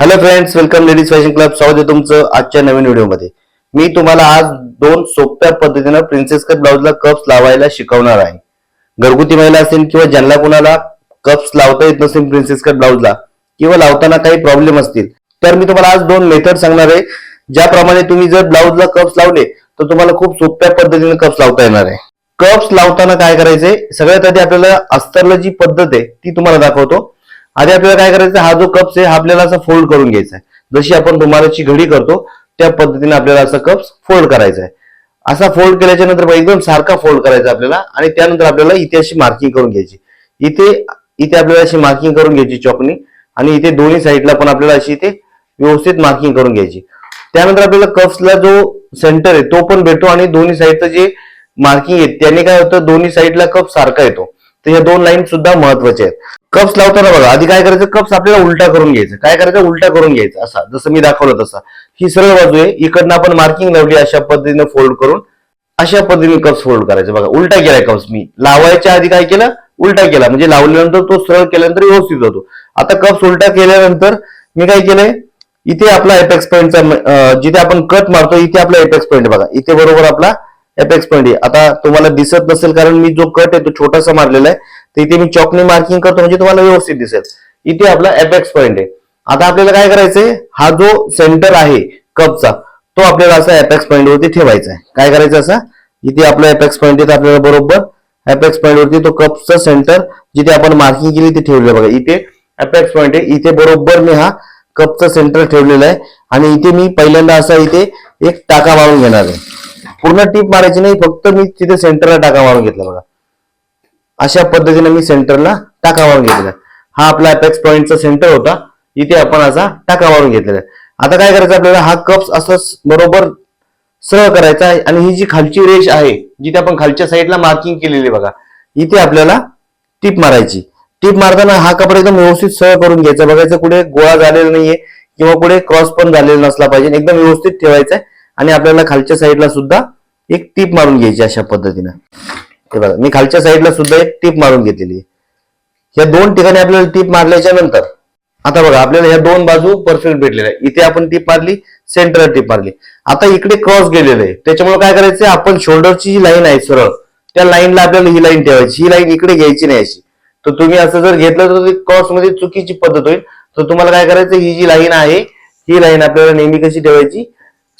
Hello friends welcome ladies fashion club स्वागत आहे तुमचं आजच्या नवीन व्हिडिओमध्ये. मी तुम्हाला आज दोन सोप्या पद्धतीनं प्रिन्सेस कट ब्लाउजला कप्स लावायला शिकवणार आहे. घरगुती महिला असेल किंवा ज्यांना कोणाला कप्स लावता येत नसेल प्रिन्सेस कट ब्लाउजला किंवा लावताना काही प्रॉब्लेम असतील तर मी तुम्हाला आज दोन मेथड सांगणार आहे. ज्याप्रमाणे तुम्ही जर ब्लाउजला कप्स लावले तर तुम्हाला खूप सोप्या पद्धतीने कप्स लावता येणार आहे. कप्स लावताना काय करायचंय? सगळ्यात आधी आपल्याला अस्तरला जी पद्धत आहे ती तुम्हाला दाखवतो. आधी आपल्याला काय करायचं हा जो कप्स आहे हा आपल्याला असा फोल्ड करून घ्यायचा आहे. जशी आपण रुमालाची घडी करतो त्या पद्धतीने आपल्याला असा कप्स फोल्ड करायचा आहे. असा फोल्ड केल्याच्यानंतर एकदम सारखा फोल्ड करायचा आपल्याला आणि त्यानंतर आपल्याला इथे अशी मार्किंग करून घ्यायची. इथे इथे आपल्याला अशी मार्किंग करून घ्यायची चॉकनी आणि इथे दोन्ही साईडला पण आपल्याला अशी इथे व्यवस्थित मार्किंग करून घ्यायची. त्यानंतर आपल्याला कप्सला जो सेंटर आहे तो पण भेटतो आणि दोन्ही साईडचं जे मार्किंग आहे त्याने काय होतं दोन्ही साईडला कप सारखा येतो. तर या दोन लाईन सुद्धा महत्त्वाच्या आहेत. कप्स लावताना बघा आधी काय करायचं? कप्स आपल्याला उलटा करून घ्यायचं. काय करायचं? उलटा करून घ्यायचं. असा जसं मी दाखवलं तसा. ही सरळ बाजू आहे. इकडनं आपण मार्किंग लावली अशा पद्धतीने फोल्ड करून अशा पद्धतीने कप्स फोल्ड करायचं. बघा उलटा केलाय कप्स मी. लावायच्या आधी काय केलं? उलटा केला. म्हणजे लावल्यानंतर तो सरळ केल्यानंतर व्यवस्थित होतो. आता कप्स उलटा केल्यानंतर मी काय केलंय? इथे आपला एपेक्स पॉईंटचा जिथे आपण कट मारतो इथे आपला एपेक्स पॉईंट बघा इथे बरोबर आपला एपेक्स पॉईंट आहे. आता तुम्हाला दिसत नसेल कारण मी जो कट आहे तो छोटासा मारलेला आहे. तर इथे मी चॉकने मार्किंग करतो म्हणजे तुम्हाला व्यवस्थित दिसेल. इथे आपला एपेक्स पॉईंट आहे. आता आपल्याला काय करायचंय? हा जो सेंटर आहे कपचा तो आपल्याला असा एपेक्स पॉईंट वरती ठेवायचा आहे काय करायचं असा? इथे आपला एपेक्स पॉईंट आहे आपल्याला बरोबर एपेक्स पॉईंट वरती तो कपचा सेंटर जिथे आपण मार्किंग केली ते ठेवलेलं बघा इथे एपेक्स पॉईंट आहे. इथे बरोबर मी हा कपचा सेंटर ठेवलेला आहे. आणि इथे मी पहिल्यांदा असा इथे एक टाका मारून घेणार आहे. पूर्ण टीप मारायची नाही फक्त मी तिथे सेंटरला टाका मारून घेतला बघा. अशा पद्धतीने मी सेंटरला टाका मारून घेतलेला हा आपला अपेक्स पॉईंटचा सेंटर होता. इथे आपण असा टाका मारून घेतलेला आहे. आता काय करायचं आपल्याला? हा कप्स असं बरोबर सरळ करायचा आहे आणि ही जी खालची रेष आहे जिथे आपण खालच्या साईडला मार्किंग केलेली आहे बघा इथे आपल्याला टीप मारायची. टीप मारताना हा कपडा एकदम व्यवस्थित सरळ करून घ्यायचा. बघायचं कुठे गोळा झालेला नाहीये किंवा कुठे क्रॉस पण झालेला नसला पाहिजे. एकदम व्यवस्थित ठेवायचा आहे. आणि आपल्याला खालच्या साईडला सुद्धा एक टीप मारून घ्यायची अशा पद्धतीनं. हे बघा मी खालच्या साईडला सुद्धा एक टीप मारून घेतलेली आहे. या दोन ठिकाणी आपल्याला टीप मारल्याच्या नंतर आता बघा आपल्याला ह्या दोन बाजू परफेक्ट भेटलेल्या आहे इथे आपण टीप मारली सेंटर टीप मारली. आता इकडे क्रॉस गेलेलं आहे. त्याच्यामुळे काय करायचं आपण शोल्डरची जी लाईन आहे सरळ त्या लाईनला आपल्याला ही लाईन ठेवायची. ही लाईन इकडे घ्यायची नाही अशी. तर तुम्ही असं जर घेतलं तर क्रॉसमध्ये चुकीची पद्धत होईल. तर तुम्हाला काय करायचं ही जी लाईन आहे ही लाईन आपल्याला नेहमी कशी ठेवायची?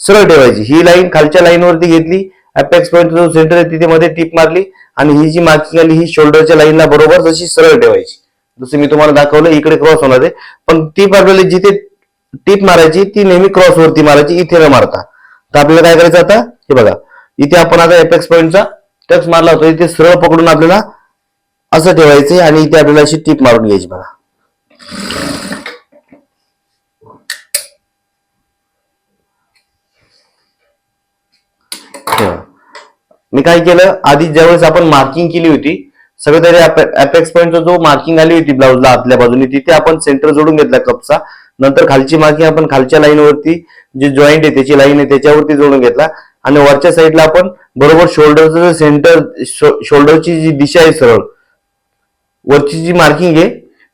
सरळ ठेवायची. ही लाईन खालच्या लाईन वरती घेतली अपेक्स पॉईंट जो सेंटर आहे तिथे मध्ये टीप मारली आणि ही जी मार्किंग आली ही शोल्डरच्या लाईनला बरोबर जशी सरळ ठेवायची. जसं मी तुम्हाला दाखवलं इकडे क्रॉस होणार आहे. पण टीप आपल्याला जिथे टीप मारायची ती नेहमी क्रॉस वरती मारायची इथे न मारता. तर आपल्याला काय करायचं आता? हे बघा. इथे आपण आता एपेक्स पॉईंटचा टच मारला होता. इथे सरळ पकडून आपल्याला असं ठेवायचं आणि इथे आपल्याला अशी टीप मारून घ्यायची बघा. मी काय केलं? आधी ज्यावेळेस आपण मार्किंग केली होती सगळं तरी अपेक्स पॉईंटचा जो मार्किंग आली होती ब्लाऊजला आतल्या बाजूने तिथे आपण सेंटर जोडून घेतला कपचा नंतर खालची मार्किंग आपण खालच्या लाईनवरती जे जॉईंट आहे त्याची लाईन आहे त्याच्यावरती जोडून घेतला. आणि वरच्या साईडला आपण बरोबर शोल्डरचं सेंटर शोल्डरची जी दिशा आहे सरळ वरची जी मार्किंग आहे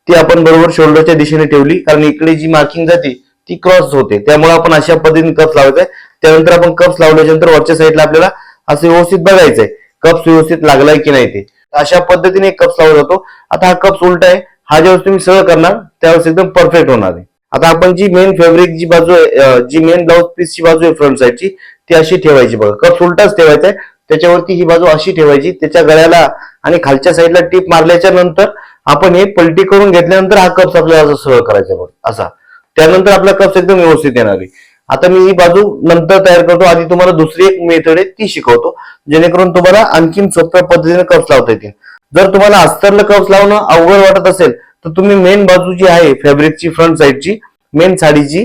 ती आपण बरोबर शोल्डरच्या दिशेने ठेवली. कारण इकडे जी मार्किंग जाते ती क्रॉस होते. त्यामुळे आपण अशा पद्धतीने कप्स लावायचा आहे त्यानंतर आपण कप्स लावल्याच्यानंतर वरच्या साईडला आपल्याला असं व्यवस्थित बघायचंय. कप्स व्यवस्थित लागलाय की नाही ते. अशा पद्धतीने कप्स लावला जातो. आता हा कप्स उलटा आहे. हा ज्यावेळेस तुम्ही सरळ करणार त्यावेळेस एकदम परफेक्ट होणार आहे. आता आपण जी मेन फॅब्रिक जी बाजू आहे जी मेन ब्लाउज पीसची बाजू आहे फ्रंट साईडची ती अशी ठेवायची बघा. कप्स उलटाच ठेवायचा आहे त्याच्यावरती ही बाजू अशी ठेवायची त्याच्या गळ्याला आणि खालच्या साईडला टीप मारल्याच्या नंतर आपण हे पलटी करून घेतल्यानंतर हा कप्स आपल्याला सरळ करायचा बघ. असा. त्यानंतर आपला कप्स एकदम व्यवस्थित येणार आहे. आता मी ही बाजू नंतर तयार करतो. आधी तुम्हाला दुसरी एक मेथड आहे ती शिकवतो. जेणेकरून तुम्हाला आणखीन सोप्या पद्धतीने कप्स लावता येतील. जर तुम्हाला अस्तरला कप्स लावणं अवघड वाटत असेल तर तुम्ही मेन बाजू जी आहे फॅब्रिकची फ्रंट साईडची मेन साडीची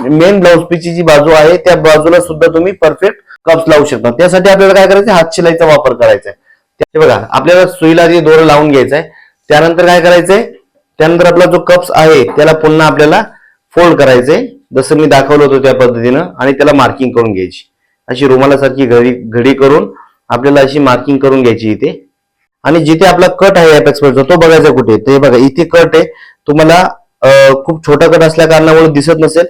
मेन ब्लाउज पीसची जी बाजू आहे त्या बाजूला सुद्धा तुम्ही परफेक्ट कप्स लावू शकता. त्यासाठी आपल्याला काय करायचं हात शिलाईचा वापर करायचा आहे बघा आपल्याला सुईला जे दोरं लावून घ्यायचं आहे त्यानंतर काय करायचंय? त्यानंतर आपला जो कप्स आहे त्याला पुन्हा आपल्याला फोल्ड करायचंय. जसं मी दाखवलं होतं त्या पद्धतीनं आणि त्याला मार्किंग करून घ्यायची. अशी रुमालासारखी घडी घडी करून आपल्याला अशी मार्किंग करून घ्यायची इथे. आणि जिथे आपला कट आहे अपेक्स तो बघायचा कुठे ते बघा इथे कट आहे. तुम्हाला खूप छोटा कट असल्या कारणामुळे दिसत नसेल.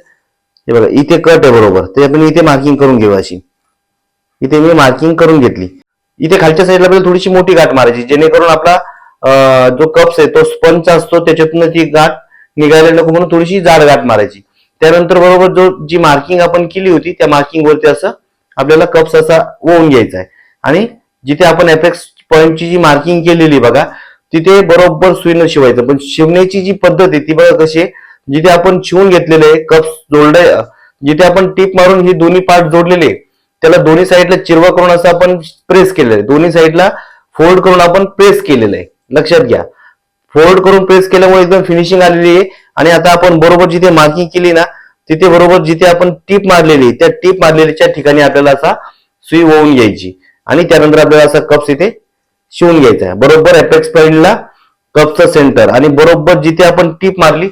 हे बघा इथे कट आहे बरोबर. ते आपण इथे मार्किंग करून घेऊ अशी. इथे मी मार्किंग करून घेतली. इथे खालच्या साईडला आपल्याला थोडीशी मोठी गाठ मारायची जेणेकरून आपला जो कप्स आहे तो स्पंच असतो त्याच्यातून ती गाठ निघायला नको म्हणून थोडीशी जाड गाठ मारायची. त्यानंतर बरोबर जो जी मार्किंग आपण केली होती त्या मार्किंग वरती असं आपल्याला कप्स असा ओवून घ्यायचा आहे. आणि जिथे आपण एपेक्स पॉईंटची जी मार्किंग केलेली बघा तिथे बरोबर सुईनं शिवायचं. पण शिवण्याची जी पद्धत आहे ती बघा कशी आहे. जिथे आपण शिवून घेतलेले आहे कप्स जोडले जिथे आपण टीप मारून ही दोन्ही पार्ट जोडलेले आहे, त्याला दोन्ही साईडला चिरवा करून असं आपण प्रेस केलेलं आहे. दोन्ही साईडला फोल्ड करून आपण प्रेस केलेलं आहे. लक्षात घ्या. फोल्ड करून प्रेस केल्यामुळे एकदम फिनिशिंग आलेली आहे. आणि आता आपण बरोबर जिथे मार्किंग केली ना तिथे बरोबर जिथे आपण टीप मारलेली त्या टीप मारलेल्याच्या ठिकाणी आपल्याला असा सुई ओवून घ्यायची. आणि त्यानंतर आपल्याला असा कप्स इथे शिवून घ्यायचा आहे. बरोबर एपेक्स पॉइंटला कपचं सेंटर आणि बरोबर जिथे आपण टीप मारली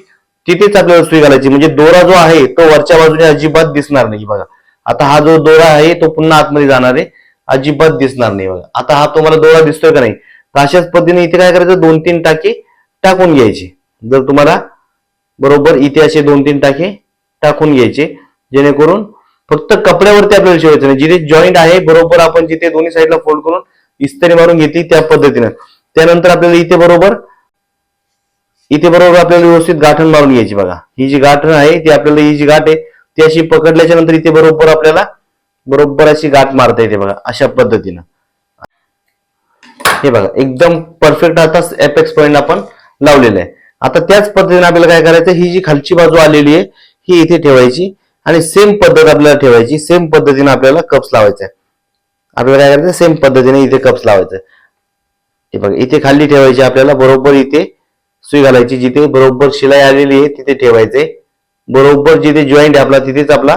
तिथेच आपल्याला सुई घालायची. म्हणजे दोरा जो आहे तो वरच्या बाजूने अजिबात दिसणार नाही बघा. आता हा जो दोरा आहे तो पुन्हा आतमध्ये जाणार आहे. अजिबात दिसणार नाही बघा. आता हा तुम्हाला दोरा दिसतोय का नाही? तर अशाच पद्धतीने इथे काय करायचं? दोन तीन टाके टाकून घ्यायचे. जर तुम्हाला बरोबर इथे असे दोन तीन टाके टाकून घ्यायचे जेणेकरून फक्त कपड्यावरती आपल्याला शिवायचं नाही. जिथे जॉईंट आहे बरोबर आपण जिथे दोन्ही साईडला फोल्ड करून इस्त्री मारून घेतली त्या पद्धतीनं. त्यानंतर आपल्याला इथे बरोबर इथे बरोबर आपल्याला व्यवस्थित गाठण मारून घ्यायची बघा. ही जी गाठण आहे ती आपल्याला ही जी गाठ आहे ती अशी पकडल्याच्या नंतर इथे बरोबर आपल्याला बरोबर अशी गाठ मारता येते बघा अशा पद्धतीनं. हे बघा एकदम परफेक्ट आता एपेक्स पॉइंट आपण लावलेलं आहे. आता त्याच पद्धतीने आपल्याला काय करायचं ही जी खालची बाजू आलेली आहे ही इथे ठेवायची आणि सेम पद्धत आपल्याला ठेवायची. सेम पद्धतीने आपल्याला कप्स लावायचा आहे आपल्याला काय करायचं सेम पद्धतीने इथे कप्स लावायचं आहे. हे बघा इथे खाली ठेवायची आपल्याला बरोबर इथे सुई घालायची जिथे बरोबर शिलाई आलेली आहे तिथे ठेवायचे. बरोबर जिथे जॉईंट आपला तिथेच आपला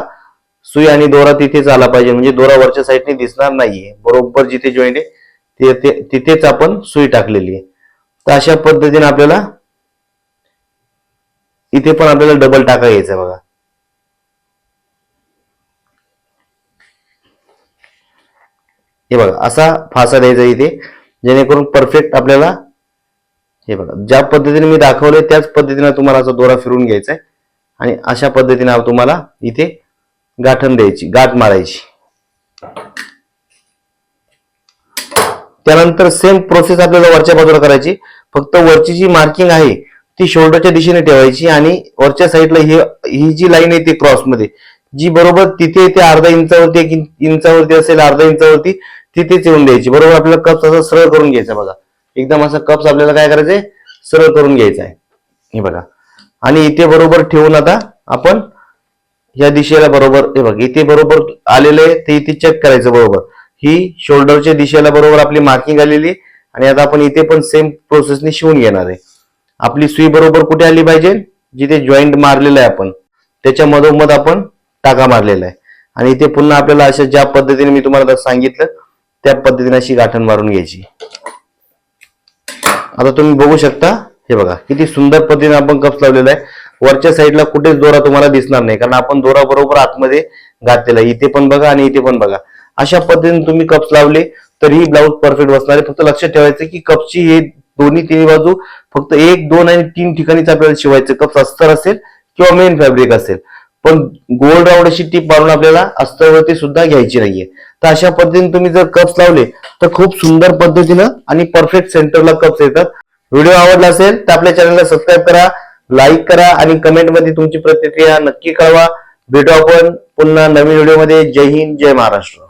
सुई आणि दोरा तिथेच आला पाहिजे. म्हणजे दोरा वरच्या साईडने दिसणार नाहीये. बरोबर जिथे जॉईंट आहे ते- ते- तिथेच आपण सुई टाकलेली आहे. तर अशा पद्धतीने आपल्याला इथे पण आपल्याला डबल टाका घ्यायचा बघा. हे बघा असा फासा द्यायचा इथे जेणेकरून परफेक्ट आपल्याला हे बघा ज्या पद्धतीने मी दाखवले त्याच पद्धतीने तुम्हाला असा दोरा फिरून घ्यायचा आहे आणि अशा पद्धतीने तुम्हाला इथे गाठण द्यायची गाठ मारायची. त्यानंतर सेम प्रोसेस आपल्याला वरच्या बाजूला करायची. फक्त वरची जी मार्किंग आहे ती शोल्डरच्या दिशेने ठेवायची आणि वरच्या साईडला ही ही जी लाईन आहे ती क्रॉसमध्ये जी बरोबर तिथे ते अर्धा इंचावरती एक इंचावरती असेल अर्धा इंचावरती तिथेच येऊन द्यायची. बरोबर आपल्याला कप्स असं सरळ करून घ्यायचा बघा. एकदम असा कप्स आपल्याला काय करायचंय? सरळ करून घ्यायचा आहे. हे बघा. आणि इथे बरोबर ठेवून आता आपण या दिशेला बरोबर हे बघ इथे बरोबर आलेलं आहे ते इथे चेक करायचं बरोबर. ही शोल्डरच्या दिशेला बरोबर आपली मार्किंग आलेली आहे. आणि आता आपण इथे पण सेम प्रोसेसने शिवून घेणार आहे. आपली सुई बरोबर कुठे आली पाहिजे? जिथे जॉईंट मारलेलं आहे आपण. त्याच्या मधोमध आपण टाका मारलेला आहे. आणि इथे पुन्हा आपल्याला अशा ज्या पद्धतीने मी तुम्हाला सांगितलं त्या पद्धतीने अशी गाठण मारून घ्यायची. आता तुम्ही बघू शकता हे बघा किती सुंदर पद्धतीने आपण कप्स लावलेला आहे. वरच्या साईडला कुठेच दोरा तुम्हाला दिसणार नाही कारण आपण दोरा बरोबर आतमध्ये घातलेला आहे. इथे पण बघा आणि इथे पण बघा. अशा पद्धतीने तुम्ही कप्स लावले तर ही ब्लाऊज परफेक्ट बसणार आहे. फक्त लक्षात ठेवायचं की कपची हे दोन्ही तिन्ही बाजू फक्त एक दोन आणि तीन ठिकाणीच आपल्याला शिवायचं. कप्स अस्तर असेल किंवा मेन फॅब्रिक असेल. पण गोल राऊंड अशी टीप मारून आपल्याला अस्तरवरती सुद्धा घ्यायची नाहीये. तर अशा पद्धतीने तुम्ही जर कप्स लावले तर खूप सुंदर पद्धतीनं आणि परफेक्ट सेंटरला कप्स येतात. व्हिडिओ आवडला असेल तर आपल्या चॅनलला सबस्क्राईब करा लाईक करा आणि कमेंटमध्ये तुमची प्रतिक्रिया नक्की कळवा. भेटू आपण पुन्हा नवीन व्हिडिओमध्ये. जय हिंद जय महाराष्ट्र.